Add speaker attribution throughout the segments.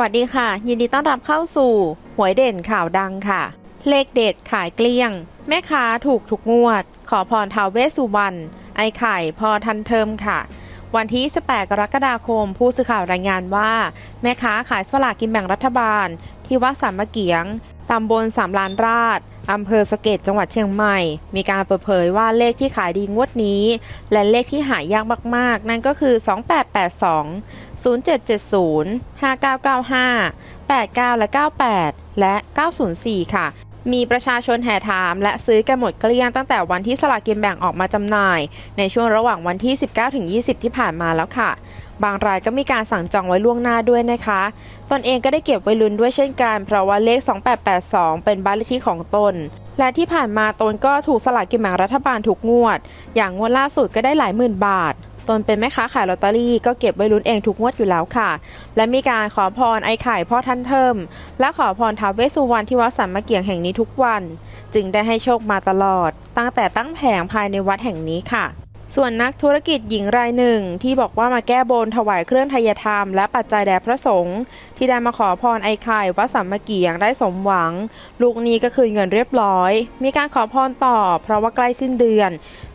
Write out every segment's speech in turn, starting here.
Speaker 1: วัสดีค่ะ ยินดีต้อนรับเข้าสู่ หวยเด่นข่าวดังค่ะ เลขเด็ดขายเกลี้ยง แม่ค้าถูกทุกงวด ขอพรทาวเวสสุวรรณไอไข่พอทันเทิมค่ะ วันที่ 18 กรกฎาคม ผู้สื่อข่าวรายงานว่า แม่ค้าขายสลากกินแบ่งรัฐบาล ที่วัดสามมะเกียงตำบลสามลานราช อำเภอสะเกดจังหวัดเชียงใหม่ มีการเปิดเผยว่าเลขที่ขายดีงวดนี้ และเลขที่หายากมากๆ นั่นก็คือ 2882 0770 5995 89 และ 98 และ 904 ค่ะ มีประชาชนแห่ถามและซื้อกันหมดเกลี้ยงตั้งแต่วันที่สลากกินแบ่งออกมาจำหน่าย ในช่วงระหว่างวันที่ 19-20 ที่ผ่านมาแล้วค่ะ บางรายก็มีการสั่งจองไว้ล่วงหน้าด้วยนะคะ ตนเองก็ได้เก็บไว้ลุ้นด้วยเช่นกัน เพราะว่าเลข 2882 เป็นบ้านเลขที่ของตน และที่ผ่านมาตนก็ถูกสลากกินแบ่งรัฐบาลถูกงวด อย่างงวดล่าสุดก็ได้หลายหมื่นบาทตนเป็นแม่ค้าขายลอตเตอรี่ก็เก็บไว้ลุ้นเองทุกงวดอยู่แล้วค่ะ และมีการขอพรไอ้ไข่พ่อท่านเทิม และขอพรท้าวเวสสุวรรณที่วัดสันมะเกียงแห่งนี้ทุกวัน จึงได้ให้โชคมาตลอด ตั้งแต่ตั้งแผงภายในวัดแห่งนี้ค่ะ ส่วนนักธุรกิจหญิงรายหนึ่งที่บอกว่ามาแก้บนถวายเครื่องทายธรรมและปัจจัยแด่พระสงฆ์ที่ได้มาขอพรไอ้ไข่วัดสัมมะเกียงได้สมหวัง ลูกนี้ก็คือเงินเรียบร้อย มีการขอพรต่อ เพราะว่าใกล้สิ้นเดือน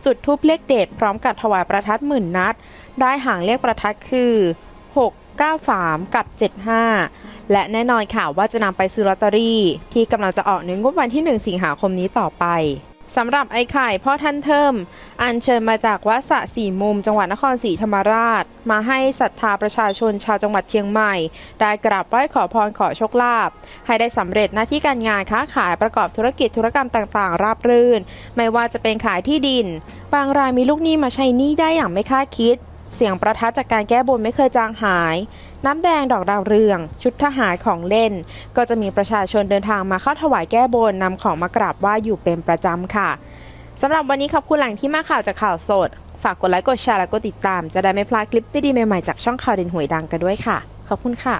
Speaker 1: จุดทูปเลขเด็ดพร้อมกับถวายประทัดหมื่นนัด ได้หางเลขประทัดคือ 693 กับ 75 และแน่นอนค่ะว่าจะนำไปซื้อลอตเตอรี่ ที่กำลังจะออกในงวดวันที่ 1 สิงหาคมนี้ต่อไป สำหรับไอ้ไข่พ่อท่านเทิม อัญเชิญมาจากวัดสะสี่มุม จังหวัดนครศรีธรรมราช มาให้ศรัทธาประชาชนชาวจังหวัดเชียงใหม่ ได้กราบไหว้ขอพรขอโชคลาภให้ได้สำเร็จหน้าที่การงานค้าขายประกอบธุรกิจธุรกรรมต่างๆ ราบรื่น ไม่ว่าจะเป็นขายที่ดิน บางรายมีลูกหนี้มาใช้หนี้ได้อย่างไม่คาดคิด เสียงประทัดจากการแก้บนไม่เคยจางหาย น้ำแดงดอกดาวเรือง ชุดทหารของเล่น ก็จะมีประชาชนเดินทางมาเข้าถวายแก้บนนำของมากราบไหว้อยู่เป็นประจำค่ะสำหรับวันนี้ขอบคุณแหล่งที่มาข่าวจากข่าวสด ฝากกดไลค์กดแชร์และกดติดตาม จะได้ไม่พลาดคลิปดีๆใหม่ๆจากช่องข่าวเด่นหวยดังกันด้วยค่ะ ขอบคุณค่ะ